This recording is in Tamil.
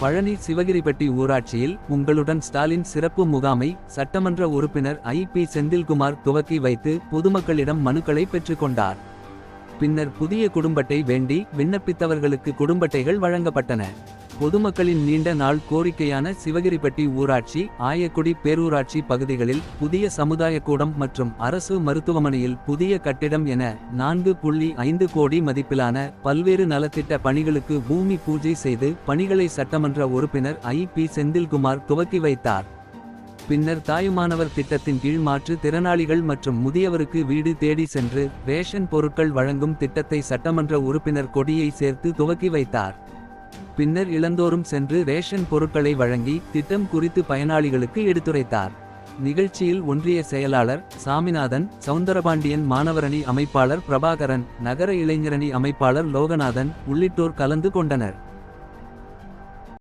பழனி சிவகிரிப்பட்டி ஊராட்சியில் உங்களுடன் ஸ்டாலின் சிறப்பு முகாமை சட்டமன்ற உறுப்பினர் ஐ பி செந்தில்குமார் துவக்கி வைத்து பொதுமக்களிடம் மனுக்களை பெற்றுக்கொண்டார் பின்னர் புதிய குடும்பட்டை வேண்டி விண்ணப்பித்தவர்களுக்கு குடும்பட்டைகள் வழங்கப்பட்டன. பொதுமக்களின் நீண்ட நாள் கோரிக்கையான சிவகிரிப்பட்டி ஊராட்சி ஆயக்குடி பேரூராட்சி பகுதிகளில் புதிய சமுதாய கூடம் மற்றும் அரசு மருத்துவமனையில் புதிய கட்டிடம் என நான்கு புள்ளி ஐந்து கோடி மதிப்பிலான பல்வேறு நலத்திட்ட பணிகளுக்கு பூமி பூஜை செய்து பணிகளை சட்டமன்ற உறுப்பினர் ஐ. பி. செந்தில்குமார் துவக்கி வைத்தார். பின்னர் தாயுமானவர் திட்டத்தின் கீழ் மாற்று திறனாளிகள் மற்றும் முதியவருக்கு வீடு தேடி சென்று ரேஷன் பொருட்கள் வழங்கும் திட்டத்தை சட்டமன்ற உறுப்பினர் கொடியை சேர்த்து துவக்கி வைத்தார். பின்னர் இளந்தோறும் சென்று ரேஷன் பொருட்களை வழங்கி திட்டம் குறித்து பயனாளிகளுக்கு எடுத்துரைத்தார். நிகழ்ச்சியில் ஒன்றிய செயலாளர் சாமிநாதன் சவுந்தரபாண்டியன் மாணவரணி அமைப்பாளர் பிரபாகரன் நகர இளைஞரணி அமைப்பாளர் லோகநாதன் உள்ளிட்டோர் கலந்து கொண்டனர்.